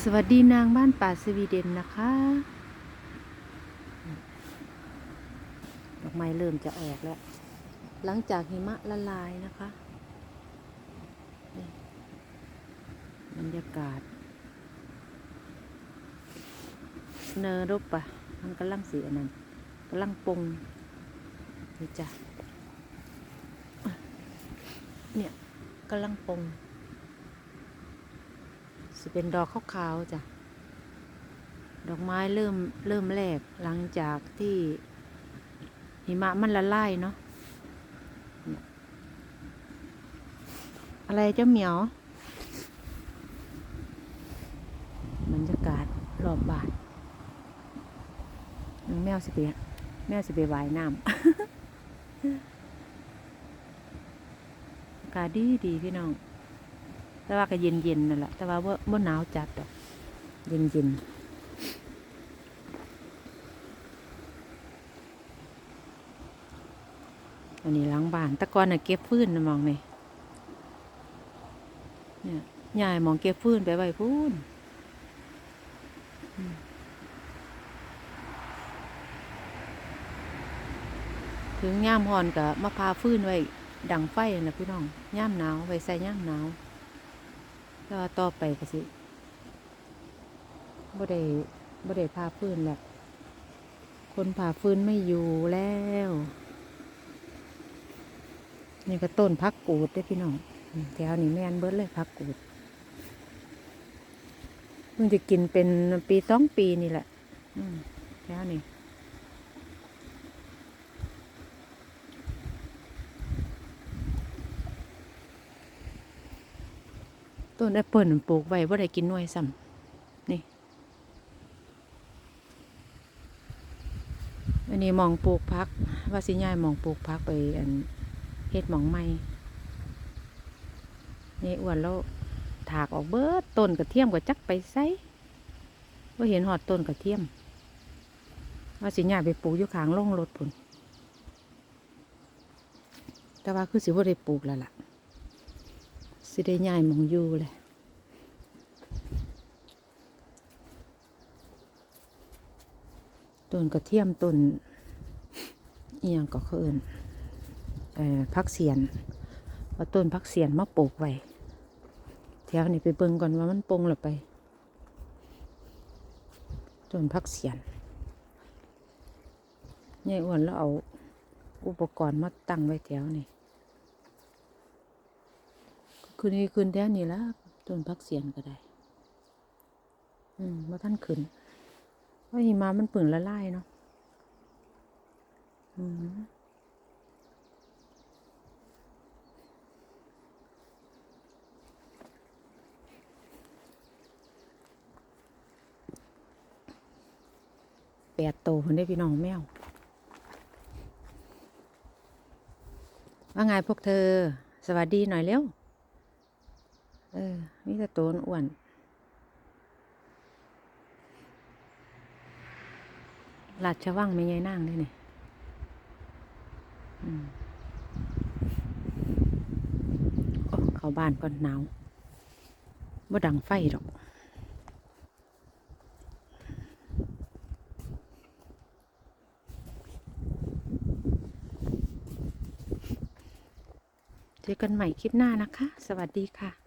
สวัสดีนางบ้านป่าสวีเดนนะคะ ดอกไม้เริ่มจะออกแล้ว หลังจากหิมะละลายนะคะบรรยากาศ เนรูปปะมันกำลังสีอันนั้นกำลังปงนี่จ้ะเนี่ยกำลังปง สิเป็นดอกขาวๆจ้ะ ดอกไม้เริ่มเริ่มแรกหลังจากที่หิมะมันละลายเนาะอะไรเจ้าเหมียว บรรยากาศรอบบานน้องแมวสิเปียแมวสิเปียวายน้ำอากาศดีดีพี่น้อง แต่ว่าก็เย็นเย็นๆนั่นแหละแต่ว่าบ่บ่หนาวจัดดอกเย็นเย็นอันนี้ล้างบ้านตะกอนน่ะเก็บฟืนนะมองนี่เนี่ยยายมองเก็บฟืนไปไว้พูนถึงย่ามหอนกับมะพร้าวฟืนไว้ดังไฟนะพี่น้องย่ามหนาวไว้ใส่ย่ามหนาว ก็ต่อไปก็สิบ่ได้บ่ได้พาฟื้นแหละคนพาฟื้นไม่อยู่แล้ว นี่ก็ต้นพักกูดเด้พี่น้องแถวนี้แม่นเบิดเลยพักกูดเพิ่งจะกินเป็นปีสองปีนี่แหละแถวนี้ ต้นแอปเปิลปลูกไว้บ่าได้กินหน่วยซ้ำนี่ อันนี้มองปลูกพัก ว่าสิย้ายมองปลูกพักไปอันเฮ็ดหมองใหม่นี่อ้วนแล้วถากออกเบิดต้นกระเทียมก็จักไปไสว่าเห็นหอดต้นกระเทียม ว่าสิย้ายไปปลูกอยู่ข้างโรงรถพุ่นแต่ว่าคือสิบ่ได้ปลูกแล้วล่ะ สิได้ย้ายหมองอยู่เลยต้นกระเทียมต้นเอียงก็เขาเอินเอ่อพักเสียนเอาต้นพักเสียนมาปลูกไว้แถวนี้ไปเบิ่งก่อนว่ามันปงหรือไปต้นพักเสียนยายอ้วนแล้วเอาอุปกรณ์มาตั้งไว้แถวนี้ คืนนี้คืนแถวนี้ละต้นพักเสียนก็ได้ อืมว่าท่านขึ้นว่าหิมะมันเปื่งละลายเนาะอืมแปดโตคนได้พี่น้องแมวว่าไงพวกเธอ สวัสดีหน่อยเร็ว เออมีแต่โตนอ้วนหลาดชะวังไม่ยายนั่งด้เนี่ยอืมโอ้เข้าบ้านก่อนหนาวบ่ดังไฟดอกเจอกันใหม่คลิปหน้านะคะ สวัสดีค่ะ